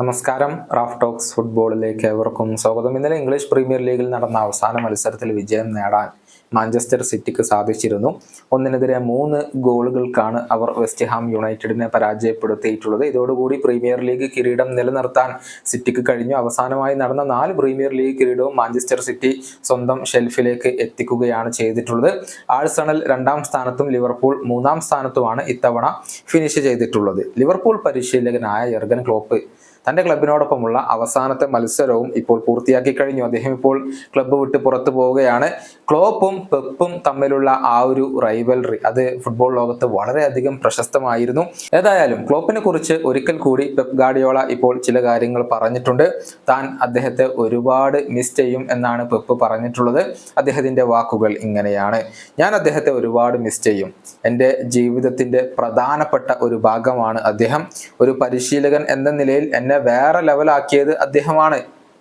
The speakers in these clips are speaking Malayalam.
നമസ്കാരം. റാഫ് ടോക്സ് ഫുട്ബോളിലേക്ക് ഏവർക്കും സ്വാഗതം. ഇന്നലെ ഇംഗ്ലീഷ് പ്രീമിയർ ലീഗിൽ നടന്ന അവസാന മത്സരത്തിൽ വിജയം നേടാൻ മാഞ്ചസ്റ്റർ സിറ്റിക്ക് സാധിച്ചിരുന്നു. ഒന്നിനെതിരെ മൂന്ന് ഗോളുകൾക്കാണ് അവർ വെസ്റ്റ് ഹാം യുണൈറ്റഡിനെ പരാജയപ്പെടുത്തിയിട്ടുള്ളത്. ഇതോടുകൂടി പ്രീമിയർ ലീഗ് കിരീടം നിലനിർത്താൻ സിറ്റിക്ക് കഴിഞ്ഞു. അവസാനമായി നടന്ന നാല് പ്രീമിയർ ലീഗ് കിരീടവും മാഞ്ചസ്റ്റർ സിറ്റി സ്വന്തം ഷെൽഫിലേക്ക് എത്തിക്കുകയാണ് ചെയ്തിട്ടുള്ളത്. ആഴ്സണൽ രണ്ടാം സ്ഥാനത്തും ലിവർപൂൾ മൂന്നാം സ്ഥാനത്തുമാണ് ഇത്തവണ ഫിനിഷ് ചെയ്തിട്ടുള്ളത്. ലിവർപൂൾ പരിശീലകനായ യർഗൻ ക്ലോപ്പ് തന്റെ ക്ലബിനോടൊപ്പമുള്ള അവസാനത്തെ മത്സരവും ഇപ്പോൾ പൂർത്തിയാക്കി കഴിഞ്ഞു. അദ്ദേഹം ഇപ്പോൾ ക്ലബ്ബ് വിട്ട് പുറത്തു പോവുകയാണ്. ക്ലോപ്പും പെപ്പും തമ്മിലുള്ള ആ ഒരു റൈവൽറി അത് ഫുട്ബോൾ ലോകത്ത് വളരെയധികം പ്രശസ്തമായിരുന്നു. ഏതായാലും ക്ലോപ്പിനെ കുറിച്ച് ഒരിക്കൽ കൂടി പെപ് ഗാഡിയോള ഇപ്പോൾ ചില കാര്യങ്ങൾ പറഞ്ഞിട്ടുണ്ട്. താൻ അദ്ദേഹത്തെ ഒരുപാട് മിസ് ചെയ്യും എന്നാണ് പെപ്പ് പറഞ്ഞിട്ടുള്ളത്. അദ്ദേഹത്തിന്റെ വാക്കുകൾ ഇങ്ങനെയാണ്. ഞാൻ അദ്ദേഹത്തെ ഒരുപാട് മിസ് ചെയ്യും. എന്റെ ജീവിതത്തിന്റെ പ്രധാനപ്പെട്ട ഒരു ഭാഗമാണ് അദ്ദേഹം. ഒരു പരിശീലകൻ എന്ന നിലയിൽ എന്നെ വേറെ ലെവലാക്കിയത് അദ്ദേഹമാണ്.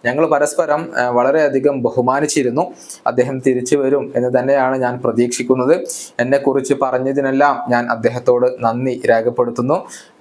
ഞങ്ങൾ പരസ്പരം വളരെയധികം ബഹുമാനിച്ചിരുന്നു. അദ്ദേഹം തിരിച്ചു വരും എന്ന് തന്നെയാണ് ഞാൻ പ്രതീക്ഷിക്കുന്നത്. എന്നെക്കുറിച്ച് പറഞ്ഞതിനെല്ലാം ഞാൻ അദ്ദേഹത്തോട് നന്ദി രേഖപ്പെടുത്തുന്നു.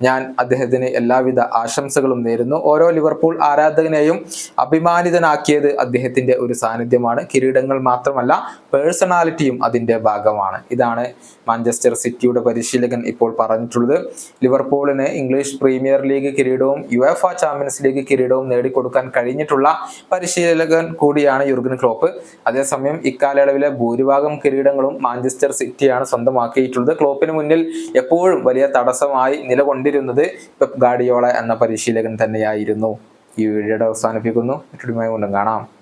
ഞാൻ അദ്ദേഹത്തിന് എല്ലാവിധ ആശംസകളും നേരുന്നു. ഓരോ ലിവർപൂൾ ആരാധകനെയും അഭിമാനിതനാക്കിയത് അദ്ദേഹത്തിന്റെ ഒരു സാന്നിധ്യമാണ്. കിരീടങ്ങൾ മാത്രമല്ല പേഴ്സണാലിറ്റിയും അതിന്റെ ഭാഗമാണ്. ഇതാണ് മാഞ്ചസ്റ്റർ സിറ്റിയുടെ പരിശീലകൻ ഇപ്പോൾ പറഞ്ഞിട്ടുള്ളത്. ലിവർപൂളിന് ഇംഗ്ലീഷ് പ്രീമിയർ ലീഗ് കിരീടവും യുഎഫ ചാമ്പ്യൻസ് ലീഗ് കിരീടവും നേടിക്കൊടുക്കാൻ കഴിഞ്ഞിട്ടുള്ള പരിശീലകൻ കൂടിയാണ് യുർഗൻ ക്ലോപ്പ്. അതേസമയം ഇക്കാലയളവിലെ ഭൂരിഭാഗം കിരീടങ്ങളും മാഞ്ചസ്റ്റർ സിറ്റിയാണ് സ്വന്തമാക്കിയിട്ടുള്ളത്. ക്ലോപ്പിന് മുന്നിൽ എപ്പോഴും വലിയ തടസ്സമായി നിലകൊണ്ടിരുന്നത് പെപ് ഗാഡിയോള എന്ന പരിശീലകൻ തന്നെയായിരുന്നു. ഈ വീഡിയോയുടെ അവസാനിപ്പിക്കുന്നു. മറ്റൊരു കൊണ്ടും കാണാം.